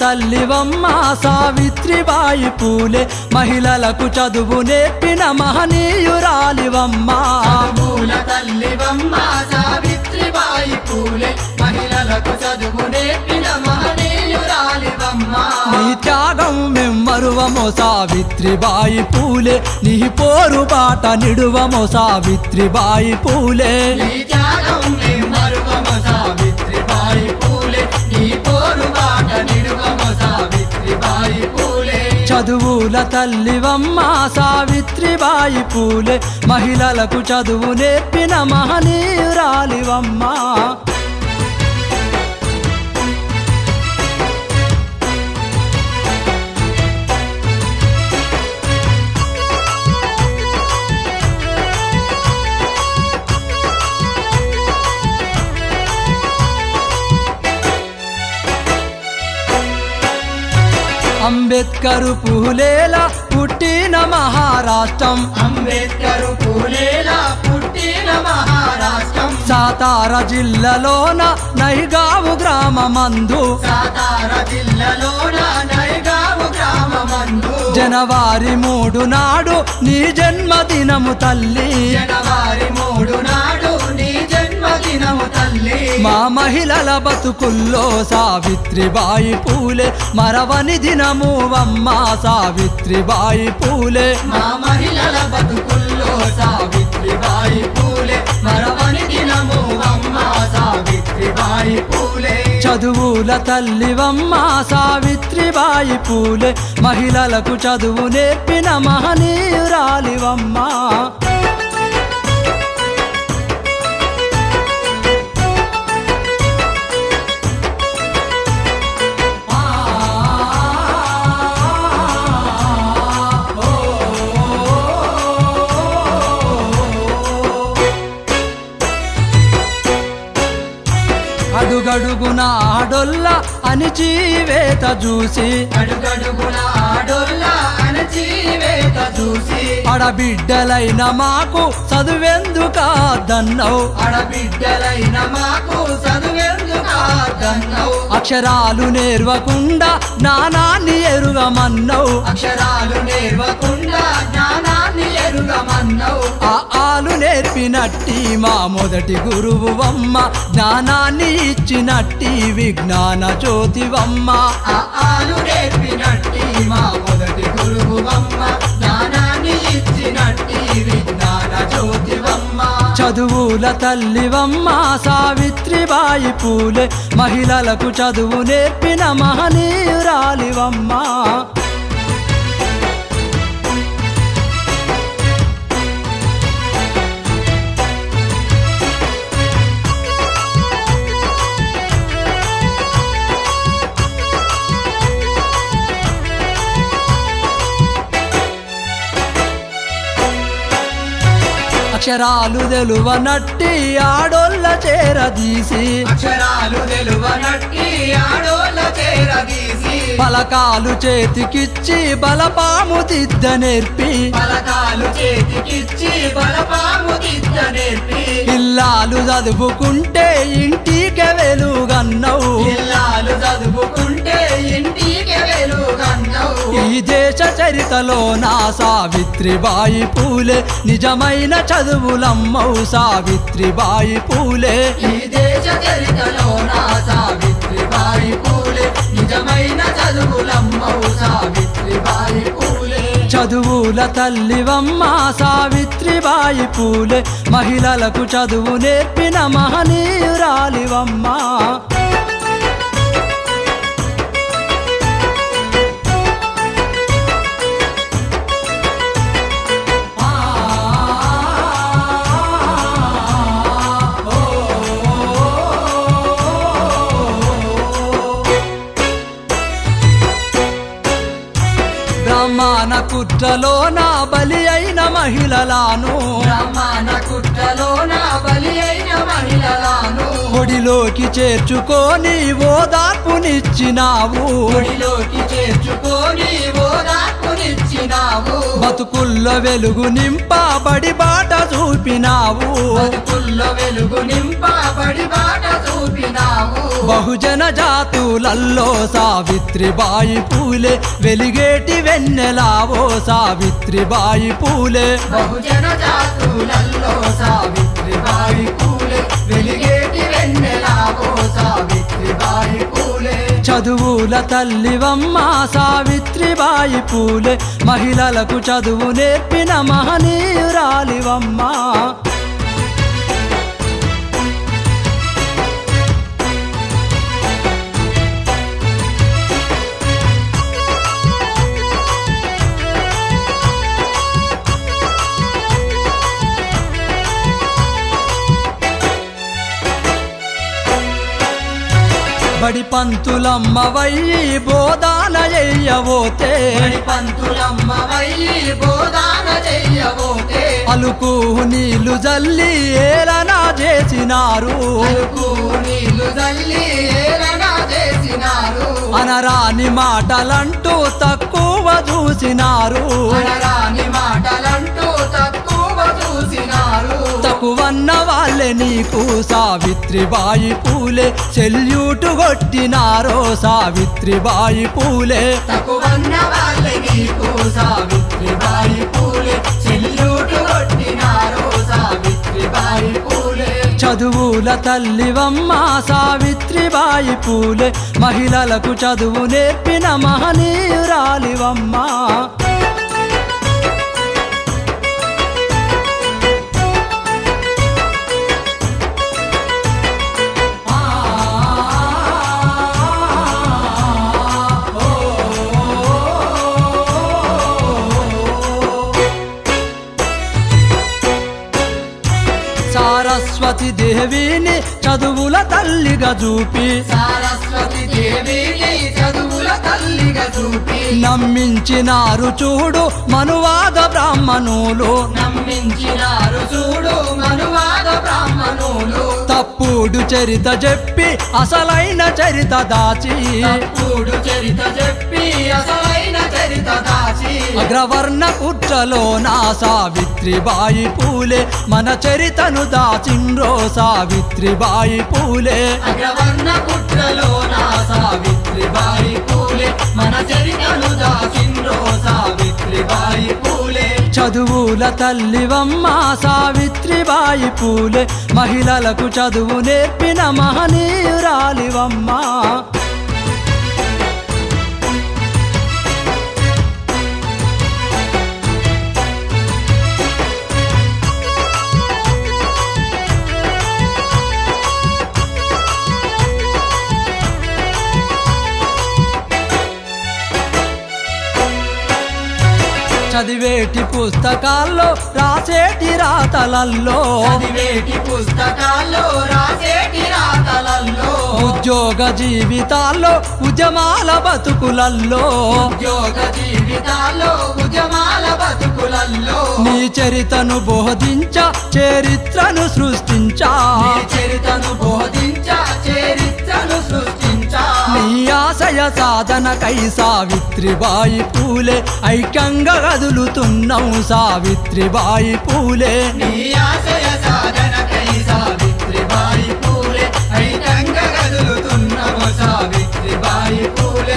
తల్లివమ్మ సావిత్రిబాయి పూలే. మహిళలకు చదువు నేర్పిన మహనీయురాలివమ్మ. పూల తల్లివమ్మ సావిత్రిబాయి పూలే. మహిళలకు చదువు నేర్పిన మహనీయురాలివమ్మ. నీ త్యాగం మెమ్మరువమో సావిత్రిబాయి పూలే. నీ పోరు బాట నిడువమో సావిత్రిబాయి పూలే. నీ త్యాగం నీ మరువమ సావిత్రిబాయి పూలే చదువుల తల్లివమ్మ సావిత్రిబాయి పూలే. మహిళలకు చదువు నేర్పిన మహనీయురాలివమ్మ. అంబేద్కరు పూలేలా పుట్టిన మహారాష్ట్రం. అంబేద్కర్ పూలేలా పుట్టిన మహారాష్ట్రం. సాతార జిల్లాలోన నైగావు గ్రామమందు. సాతార జిల్లాలోన నైగావు గ్రామమందు. జనవరి మూడు నాడు నీ జన్మదినము తల్లి. జనవరి మహిళల బతుకుల్లో సావిత్రిబాయి పూలే. మరవని దినము అమ్మ సావిత్రిబాయి పూలే. మా మహిళల బతుకుల్లో సావిత్రిబాయి పూలే. మరవని దినము అమ్మ సావిత్రిబాయి పూలే. చదువుల తల్లివమ్మ సావిత్రిబాయి పూలే. మహిళలకు చదువు నేర్పిన మహనీయురాలివమ్మ. అడుగడుగున ఆడొల్ల అణిచివేత చూసి. అడుగడుగున ఆడోళ్ళ అణచివేత చూసి. అడబిడ్డలైన మాకు చదువెందుకాదన్నవు ఆడబిడ్డలైన మాకు చదువెందుకాదన్నవు అక్షరాలు నేర్వకుండా నానాన్ని ఎరుగమన్నవు. అక్షరాలు నేర్వకుండా ఆ ఆలు నేర్పినట్టి మా మొదటి గురువువమ్మ జ్ఞానాన్ని ఇచ్చినట్టి విజ్ఞాన జ్యోతివమ్మ. ఆలు నేర్పినట్టి మా మొదటి గురువువమ్మ జ్ఞానాన్ని ఇచ్చినట్టి విజ్ఞాన జ్యోతివమ్మ. చదువుల తల్లివమ్మ సావిత్రిబాయి పూలే మహిళలకు చదువు నేర్పిన మహనీయురాలివమ్మ. అక్షరాలు తెలువనట్టి ఆడోళ్ళ చేరదీసి అక్షరాలు తెలువనట్టి ఆడోళ్ళ చేరదీసి పలకాలు చేతికిచ్చి బలపాము దిద్ద నేర్పి. పలకాలు చేతికిచ్చి బలపాము దిద్ద నేర్పి. ఇల్లాలు చదువుకుంటే ఇంటికి వెలుగన్నవు. ఇల్లాలు చదువుకుంటే ఈ దేశ చరితలో నా సావిత్రిబాయి పూలే. నిజమైన చదువులమ్మవు సావిత్రిబాయి పూలే. ఈ దేశ చరితలో నా సావిత్రిబాయి పూలే. నిజమైన చదువులమ్మవు సావిత్రిబాయి పూలే. చదువుల తల్లివమ్మ సావిత్రిబాయి పూలే. మహిళలకు చదువు నేర్పిన మహనీయురాలివమ్మ. మహిళలాను. బ్రహ్మాన కుట్రలో నా బలి అయిన మహిళలాను. ఒడిలోకి చేర్చుకొని ఓదార్పునిచ్చినావు ఒడిలోకి చేర్చుకొని ఓదార్పునిచ్చి నిలిపినావు బతుకుల్లో వెలుగు నింపబడి బాట చూపినావు. బతుకుల్లో వెలుగు నింపబడి బాట చూపినావు. బహుజన జాతులల్లో సావిత్రిబాయి పూలే వెలిగేటి వెన్నెలావో సావిత్రిబాయి పూలే. బహుజన జాతులల్లో సావిత్రిబాయి పూలే వెలిగేటి చదువుల తల్లివమ్మ సావిత్రిబాయి పూలే. మహిళలకు చదువు నేర్పిన మహనీయురాలివమ్మ. బడి పంతులమ్మ వయ్యి బోధాన బడి పంతులమ్మ వయ్యి బోధాన చెయ్యబోతే. అలుకు నీళ్ళు జల్లి ఏలనా చేసినారు. అలుకు నీళ్ళు తల్లి ఏలనా చేసినారు. అనరాని మాటలంటూ తక్కువ చూసినారు. అనరాని మాటలంటూ తక్కువ చూసినారు. తక్కువన్న వాళ్ళే నీకు సావిత్రిబాయి పూలే. సెల్యూటు కొట్టినారో సావిత్రిబాయి పూలే. తక్కువన్న వాళ్ళే నీకు సావిత్రిబాయి పూలే. చెల్లుటు కొట్టినారు సావిత్రిబాయి పూలే. చదువుల తల్లివమ్మ సావిత్రిబాయి పూలే. మహిళలకు చదువు నేర్పిన మహనీయురాలివమ్మ. సారస్వతి దేవిని చదువుల తల్లిగా చూపి. సారస్వతి దేవిని చదువుల తల్లిగా చూపి. నమ్మించినారు చూడు మనువాద బ్రాహ్మణులు. నమ్మించినారు చూడు మనువాద బ్రాహ్మణులు. తప్పుడు చరిత చెప్పి అసలైన చరిత దాచి. తప్పుడు చరిత చెప్పి దాచి అగ్రవర్ణ కుట్రలో నా సావిత్రిబాయి పూలే. మన చరితను దాచిండ్రో సావిత్రిబాయి పూలే. అగ్రవర్ణ కుట్రలో నా సావిత్రిబాయి పూలే. మన చరితను దాచిండ్రో సావిత్రిబాయి పూలే. చదువుల తల్లివమ్మ సావిత్రిబాయి పూలే. మహిళలకు చదువు నేర్పిన మహనీయురాలివమ్మ. చదివేటి పుస్తకాల్లో రాసేటి రాతలల్లో. చదివేటి పుస్తకాల్లో రాసేటి రాతలల్లో. ఉద్యోగ జీవితాల్లో ఉద్యమాల బతుకులల్లో. ఉద్యోగ జీవితాల్లో ఉద్యమాల బతుకులల్లో. నీ చరితను బోధించ చరిత్రను సృష్టించా. చరితను బోధించ సాధనకై సావిత్రిబాయి పూలే. ఐక్యంగా కదులుతున్నావు సావిత్రిబాయి పూలే. నీ ఆశయ సాధనకై సావిత్రిబాయి పూలే. ఐకంగా సావిత్రిబాయి పూలే.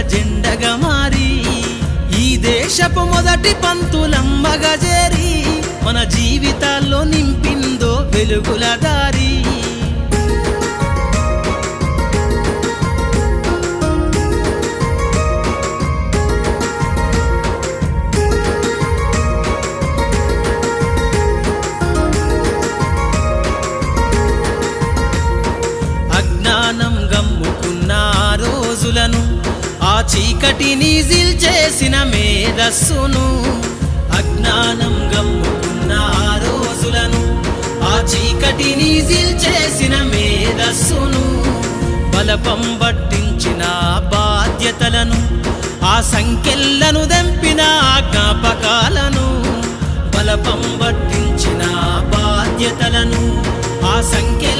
జెండగా మారి ఈ దేశపు మొదటి పంతులమ్మగా చేరి మన జీవితాల్లో నింపిందో వెలుగుల దారి. చీకటిని చేసిన మేధస్సును అజ్ఞానం గమ్ముకున్న ఆ రోజులను ఆ చీకటిని చేసిన మేధస్సును బలపం పట్టించిన బాధ్యతలను ఆ సంఖ్యలను దంపిన జ్ఞాపకాలను బలపం పట్టించిన బాధ్యతలను ఆ సంఖ్యలను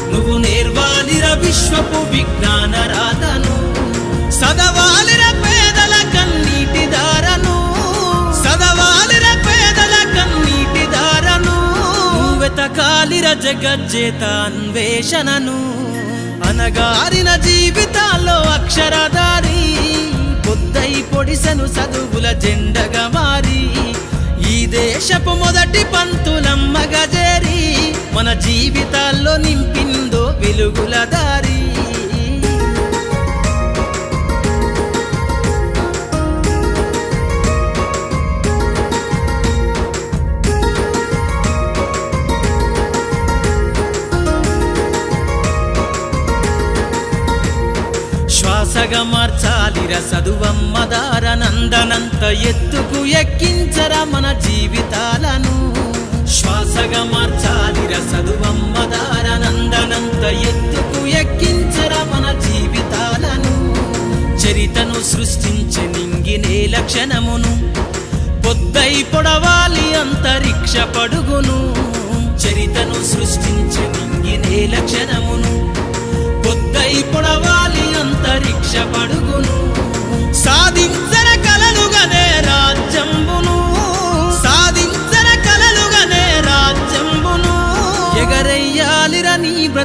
నువ్వు నేర్వాలిర విశ్వపు విజ్ఞాన రాతను సదవాలిర పేదల కన్నీటి దారను సదవాలిర పేదల కన్నీటి దారను వెతకాలిర జగజ్జేత అన్వేషణను అనగారిన జీవితాల్లో అక్షరదారి పొద్దై పొడిసెను చదువుల జెండగా మారి. ఈ దేశపు మొదటి పన్ను మన జీవితాల్లో నింపిందో వెలుగుల దారి. శ్వాసగా మార్చాలిర చదువమ్మ దారనందనంత ఎత్తుకు ఎక్కించరా మన జీవితాలను. శ్వాసగా మార్చాలిర చదువమ్మ దారనందనంత ఎత్తుకు ఎక్కించర మన జీవితాలను. చరితను సృష్టించి నింగినే లక్షణమును. పొద్దై పొడవాలి అంతరిక్ష పడుగును. చరితను సృష్టించి నింగినే లక్షణమును. పొద్దై పొడవాలి అంతరిక్ష పడుగును. సాధించ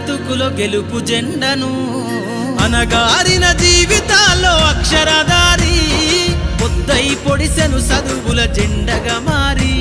బ్రతుకులో గెలుపు జెండను అనగారిన జీవితాల్లో అక్షరదారి పొద్దై పొడిసెను చదువుల జెండగా మారి.